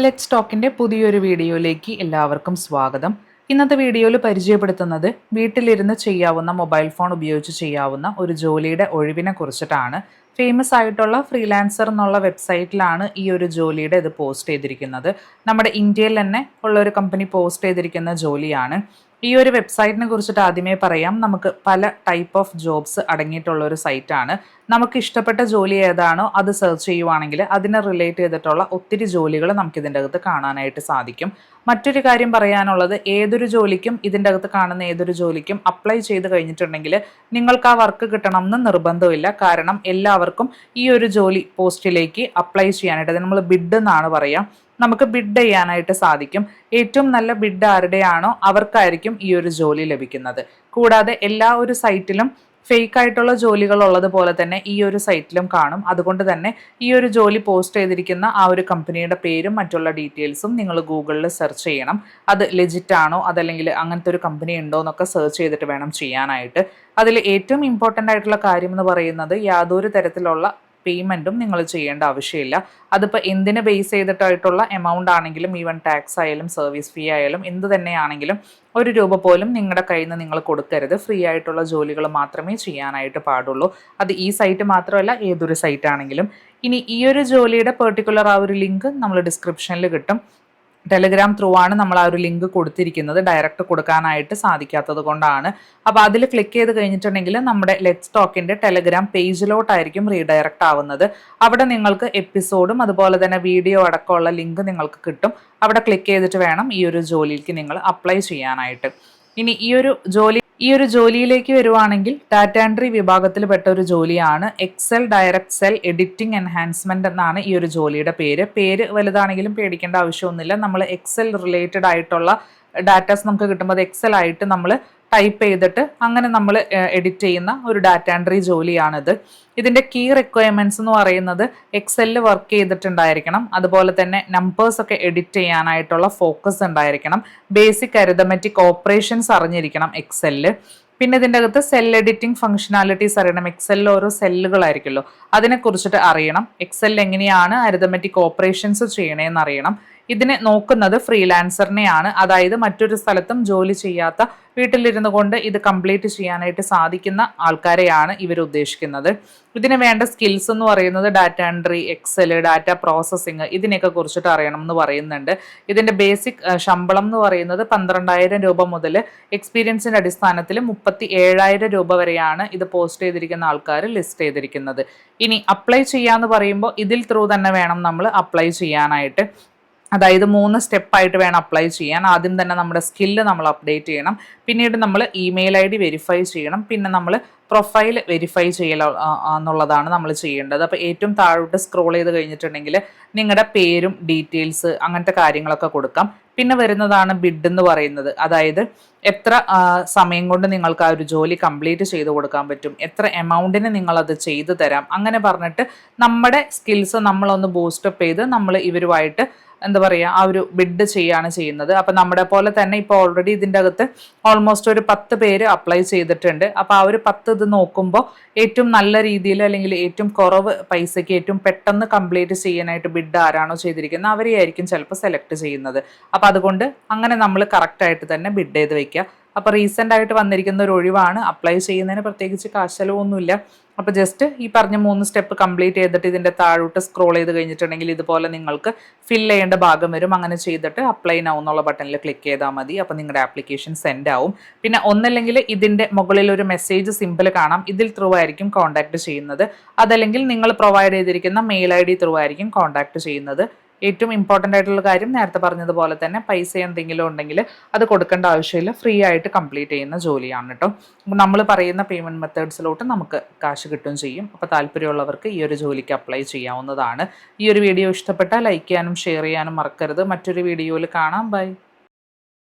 Let സ്റ്റോക്കിന്റെ പുതിയൊരു വീഡിയോയിലേക്ക് എല്ലാവർക്കും സ്വാഗതം. ഇന്നത്തെ വീഡിയോയിൽ പരിചയപ്പെടുത്തുന്നത് വീട്ടിലിരുന്ന് ചെയ്യാവുന്ന മൊബൈൽ ഫോൺ ഉപയോഗിച്ച് ചെയ്യാവുന്ന ഒരു ജോലിയുടെ ഒഴിവിനെ കുറിച്ചിട്ടാണ്. ഫേമസ് ആയിട്ടുള്ള ഫ്രീലാൻസർ എന്നുള്ള വെബ്സൈറ്റിലാണ് ഈ ഒരു ജോലിയുടെ ഇത് പോസ്റ്റ് ചെയ്തിരിക്കുന്നത്. നമ്മുടെ ഇന്ത്യയിൽ തന്നെ ഉള്ള ഒരു കമ്പനി പോസ്റ്റ് ചെയ്തിരിക്കുന്ന ജോലിയാണ്. ഈ ഒരു വെബ്സൈറ്റിനെ കുറിച്ചിട്ട് ആദ്യമേ പറയാം. നമുക്ക് പല ടൈപ്പ് ഓഫ് ജോബ്സ് അടങ്ങിയിട്ടുള്ള ഒരു സൈറ്റാണ് നമുക്ക് ഇഷ്ടപ്പെട്ട ജോലി ഏതാണോ അത് സെർച്ച് ചെയ്യുവാണെങ്കിൽ അതിനെ റിലേറ്റ് ചെയ്തിട്ടുള്ള ഒത്തിരി ജോലികൾ നമുക്ക് ഇതിന്റെ അകത്ത് കാണാനായിട്ട് സാധിക്കും. മറ്റൊരു കാര്യം പറയാനുള്ളത് ഏതൊരു ജോലിക്കും ഇതിന്റെ അകത്ത് കാണുന്ന ഏതൊരു ജോലിക്കും അപ്ലൈ ചെയ്ത് കഴിഞ്ഞിട്ടുണ്ടെങ്കിൽ നിങ്ങൾക്ക് ആ വർക്ക് കിട്ടണം എന്ന് നിർബന്ധമില്ല. കാരണം എല്ലാവർക്കും ഈ ഒരു ജോലി പോസ്റ്റിലേക്ക് അപ്ലൈ ചെയ്യാനായിട്ട് നമ്മൾ ബിഡ് എന്നാണ് പറയാം. നമുക്ക് ബിഡ് ചെയ്യാനായിട്ട് സാധിക്കും. ഏറ്റവും നല്ല ബിഡ് ആരുടെയാണോ അവർക്കായിരിക്കും ഈ ഒരു ജോലി ലഭിക്കുന്നത്. കൂടാതെ എല്ലാ ഒരു സൈറ്റിലും ഫേക്ക് ആയിട്ടുള്ള ജോലികൾ ഉള്ളതുപോലെ തന്നെ ഈ ഒരു സൈറ്റിലും കാണും. അതുകൊണ്ട് തന്നെ ഈ ഒരു ജോലി പോസ്റ്റ് ചെയ്തിരിക്കുന്ന ആ ഒരു കമ്പനിയുടെ പേരും മറ്റുള്ള ഡീറ്റെയിൽസും നിങ്ങൾ ഗൂഗിളിൽ സെർച്ച് ചെയ്യണം. അത് ലെജിറ്റ് ആണോ? അതല്ലെങ്കിൽ അങ്ങനത്തെ ഒരു കമ്പനി ഉണ്ടോ എന്നൊക്കെ സെർച്ച് ചെയ്തിട്ട് വേണം ചെയ്യാനായിട്ട്. അതിൽ ഏറ്റവും ഇമ്പോർട്ടന്റ് ആയിട്ടുള്ള കാര്യം എന്ന് പറയുന്നത് യാതൊരു തരത്തിലുള്ള പേയ്മെന്റും നിങ്ങൾ ചെയ്യേണ്ട ആവശ്യമില്ല. അതിപ്പോൾ എന്തിനെ ബേസ് ചെയ്തിട്ടായിട്ടുള്ള എമൗണ്ട് ആണെങ്കിലും ഈവൻ ടാക്സ് ആയാലും സർവീസ് ഫീ ആയാലും എന്ത് തന്നെയാണെങ്കിലും ഒരു രൂപ പോലും നിങ്ങളുടെ കയ്യിൽ നിന്ന് നിങ്ങൾ കൊടുക്കരുത്. ഫ്രീ ആയിട്ടുള്ള ജോലികൾ മാത്രമേ ചെയ്യാനായിട്ട് പാടുള്ളൂ. അത് ഈ സൈറ്റ് മാത്രമല്ല ഏതൊരു സൈറ്റ് ആണെങ്കിലും. ഇനി ഈ ഒരു ജോലിയുടെ പെർട്ടിക്കുലർ ആ ഒരു ലിങ്ക് നമ്മൾ ഡിസ്ക്രിപ്ഷനിൽ കിട്ടും. ടെലിഗ്രാം ത്രൂ ആണ് നമ്മൾ ആ ഒരു ലിങ്ക് കൊടുത്തിരിക്കുന്നത്. ഡയറക്റ്റ് കൊടുക്കാനായിട്ട് സാധിക്കാത്തത് കൊണ്ടാണ്. അപ്പോൾ അതിൽ ക്ലിക്ക് ചെയ്ത് കഴിഞ്ഞിട്ടുണ്ടെങ്കിൽ നമ്മുടെ ലെറ്റ്സ് സ്റ്റോക്കിന്റെ ടെലിഗ്രാം പേജിലോട്ടായിരിക്കും റീഡയറക്റ്റ് ആവുന്നത്. അവിടെ നിങ്ങൾക്ക് എപ്പിസോഡും അതുപോലെ തന്നെ വീഡിയോ അടക്കമുള്ള ലിങ്ക് നിങ്ങൾക്ക് കിട്ടും. അവിടെ ക്ലിക്ക് ചെയ്തിട്ട് വേണം ഈ ഒരു ജോലിക്ക് നിങ്ങൾ അപ്ലൈ ചെയ്യാനായിട്ട്. ഇനി ഈ ഒരു ജോലി ഈ ഒരു ജോലിയിലേക്ക് വരുവാണെങ്കിൽ ഡാറ്റ എൻട്രി വിഭാഗത്തിൽപ്പെട്ട ഒരു ജോലിയാണ്. Excel direct cell editing enhancement എന്നാണ് ഈ ഒരു ജോലിയുടെ പേര്. പേര് വലുതാണെങ്കിലും പേടിക്കേണ്ട ആവശ്യമൊന്നുമില്ല. നമ്മൾ എക്സൽ റിലേറ്റഡ് ആയിട്ടുള്ള ഡാറ്റാസ് നമുക്ക് കിട്ടുമ്പോൾ അത് എക്സൽ ആയിട്ട് നമ്മൾ ടൈപ്പ് ചെയ്തിട്ട് അങ്ങനെ നമ്മൾ എഡിറ്റ് ചെയ്യുന്ന ഒരു ഡാറ്റ എൻട്രി ജോലിയാണിത്. ഇതിന്റെ കീ റിക്വയർമെന്റ്സ് എന്ന് പറയുന്നത് എക്സലിൽ വർക്ക് ചെയ്തിട്ടുണ്ടായിരിക്കണം. അതുപോലെ തന്നെ നമ്പേഴ്സ് ഒക്കെ എഡിറ്റ് ചെയ്യാനായിട്ടുള്ള ഫോക്കസ് ഉണ്ടായിരിക്കണം. ബേസിക് അരിതമെറ്റിക് ഓപ്പറേഷൻസ് അറിഞ്ഞിരിക്കണം എക്സലിൽ പിന്നെ ഇതിന്റെ അകത്ത് സെൽ എഡിറ്റിംഗ് ഫംഗ്ഷനാലിറ്റീസ് അറിയണം എക്സലിൽ ഓരോ സെല്ലുകളായിരിക്കുമല്ലോ അതിനെക്കുറിച്ചിട്ട് അറിയണം. എക്സലിൽ എങ്ങനെയാണ് അരിതമെറ്റിക് ഓപ്പറേഷൻസ് ചെയ്യണേന്ന് അറിയണം. ഇതിനെ നോക്കുന്നത് ഫ്രീലാൻസറിനെയാണ്. അതായത് മറ്റൊരു സ്ഥലത്തും ജോലി ചെയ്യാത്ത വീട്ടിലിരുന്നു കൊണ്ട് ഇത് കംപ്ലീറ്റ് ചെയ്യാനായിട്ട് സാധിക്കുന്ന ആൾക്കാരെയാണ് ഇവർ ഉദ്ദേശിക്കുന്നത്. ഇതിന് വേണ്ട സ്കിൽസ് എന്ന് പറയുന്നത് data entry Excel data processing ഇതിനെയൊക്കെ കുറിച്ചിട്ട് അറിയണം എന്ന് പറയുന്നുണ്ട്. ഇതിന്റെ ബേസിക് ശമ്പളം എന്ന് പറയുന്നത് പന്ത്രണ്ടായിരം രൂപ മുതൽ എക്സ്പീരിയൻസിന്റെ അടിസ്ഥാനത്തിൽ മുപ്പത്തി ഏഴായിരം രൂപ വരെയാണ് ഇത് പോസ്റ്റ് ചെയ്തിരിക്കുന്ന ആൾക്കാർ ലിസ്റ്റ് ചെയ്തിരിക്കുന്നത്. ഇനി അപ്ലൈ ചെയ്യാന്ന് പറയുമ്പോൾ ഇതിൽ ത്രൂ തന്നെ വേണം നമ്മൾ അപ്ലൈ ചെയ്യാനായിട്ട്. അതായത് മൂന്ന് സ്റ്റെപ്പായിട്ട് വേണം അപ്ലൈ ചെയ്യാൻ. ആദ്യം തന്നെ നമ്മുടെ സ്കില്ല് നമ്മൾ അപ്ഡേറ്റ് ചെയ്യണം. പിന്നീട് നമ്മൾ ഇമെയിൽ ഐ ഡി വെരിഫൈ ചെയ്യണം. പിന്നെ നമ്മൾ പ്രൊഫൈൽ വെരിഫൈ ചെയ്യൽ എന്നുള്ളതാണ് നമ്മൾ ചെയ്യേണ്ടത്. അപ്പോൾ ഏറ്റവും താഴോട്ട് സ്ക്രോൾ ചെയ്ത് കഴിഞ്ഞിട്ടുണ്ടെങ്കിൽ നിങ്ങളുടെ പേരും ഡീറ്റെയിൽസ് അങ്ങനത്തെ കാര്യങ്ങളൊക്കെ കൊടുക്കാം. പിന്നെ വരുന്നതാണ് ബിഡ് എന്ന് പറയുന്നത്. അതായത് എത്ര സമയം കൊണ്ട് നിങ്ങൾക്ക് ആ ഒരു ജോലി കംപ്ലീറ്റ് ചെയ്ത് കൊടുക്കാൻ പറ്റും. എത്ര എമൗണ്ടിന് നിങ്ങളത് ചെയ്തു തരാം. അങ്ങനെ പറഞ്ഞിട്ട് നമ്മുടെ സ്കിൽസ് നമ്മളൊന്ന് ബൂസ്റ്റപ്പ് ചെയ്ത് നമ്മൾ ഇവരുമായിട്ട് എന്താ പറയുക ആ ഒരു ബിഡ് ചെയ്യാണ് ചെയ്യുന്നത്. അപ്പം നമ്മുടെ പോലെ തന്നെ ഇപ്പോൾ ഓൾറെഡി ഇതിന്റെ അകത്ത് ഓൾമോസ്റ്റ് ഒരു പത്ത് പേര് അപ്ലൈ ചെയ്തിട്ടുണ്ട്. അപ്പോൾ ആ ഒരു പത്ത് ഇത് നോക്കുമ്പോൾ ഏറ്റവും നല്ല രീതിയിൽ അല്ലെങ്കിൽ ഏറ്റവും കുറവ് പൈസയ്ക്ക് ഏറ്റവും പെട്ടെന്ന് കംപ്ലീറ്റ് ചെയ്യാനായിട്ട് ബിഡ് ആരാണോ ചെയ്തിരിക്കുന്നത് അവരെയായിരിക്കും ചിലപ്പോൾ സെലക്ട് ചെയ്യുന്നത്. അപ്പോൾ അതുകൊണ്ട് അങ്ങനെ നമ്മൾ കറക്റ്റായിട്ട് തന്നെ ബിഡ് ചെയ്ത് വയ്ക്കുക അപ്പോൾ റീസെന്റ് ആയിട്ട് വന്നിരിക്കുന്ന ഒരു ഒഴിവാണ്. അപ്ലൈ ചെയ്യുന്നതിന് പ്രത്യേകിച്ച് കാശലവൊന്നുമില്ല. അപ്പോൾ ജസ്റ്റ് ഈ പറഞ്ഞ മൂന്ന് സ്റ്റെപ്പ് കംപ്ലീറ്റ് ചെയ്തിട്ട് ഇതിന്റെ താഴോട്ട് സ്ക്രോൾ ചെയ്ത് കഴിഞ്ഞിട്ടുണ്ടെങ്കിൽ ഇതുപോലെ നിങ്ങൾക്ക് ഫിൽ ചെയ്യേണ്ട ഭാഗം വരും. അങ്ങനെ ചെയ്തിട്ട് അപ്ലൈ നൗ എന്നുള്ള ബട്ടണിൽ ക്ലിക്ക് ചെയ്താൽ മതി. അപ്പോൾ നിങ്ങളുടെ ആപ്ലിക്കേഷൻ സെൻഡ് ആവും. പിന്നെ ഒന്നല്ലെങ്കിൽ ഇതിന്റെ മുകളിൽ ഒരു മെസ്സേജ് സിമ്പിൾ കാണാം. ഇതിൽ ത്രൂ ആയിരിക്കും കോൺടാക്ട് ചെയ്യുന്നത്. അതല്ലെങ്കിൽ നിങ്ങൾ പ്രൊവൈഡ് ചെയ്തിരിക്കുന്ന മെയിൽ ഐ ഡി ത്രൂ ആയിരിക്കും കോൺടാക്ട് ചെയ്യുന്നത്. ഏറ്റവും ഇമ്പോർട്ടന്റ് ആയിട്ടുള്ള കാര്യം നേരത്തെ പറഞ്ഞതുപോലെ തന്നെ പൈസ എന്തെങ്കിലും ഉണ്ടെങ്കിൽ അത് കൊടുക്കേണ്ട ആവശ്യമില്ല. ഫ്രീ ആയിട്ട് കംപ്ലീറ്റ് ചെയ്യുന്ന ജോലിയാണ് കേട്ടോ. നമ്മൾ പറയുന്ന പേയ്മെന്റ് മെത്തേഡ്സിലോട്ട് നമുക്ക് കാശ് കിട്ടുകയും ചെയ്യും. അപ്പോൾ താല്പര്യമുള്ളവർക്ക് ഈ ഒരു ജോലിക്ക് അപ്ലൈ ചെയ്യാവുന്നതാണ്. ഈ ഒരു വീഡിയോ ഇഷ്ടപ്പെട്ടാൽ ലൈക്ക് ചെയ്യാനും ഷെയർ ചെയ്യാനും മറക്കരുത്. മറ്റൊരു വീഡിയോയിൽ കാണാം. ബൈ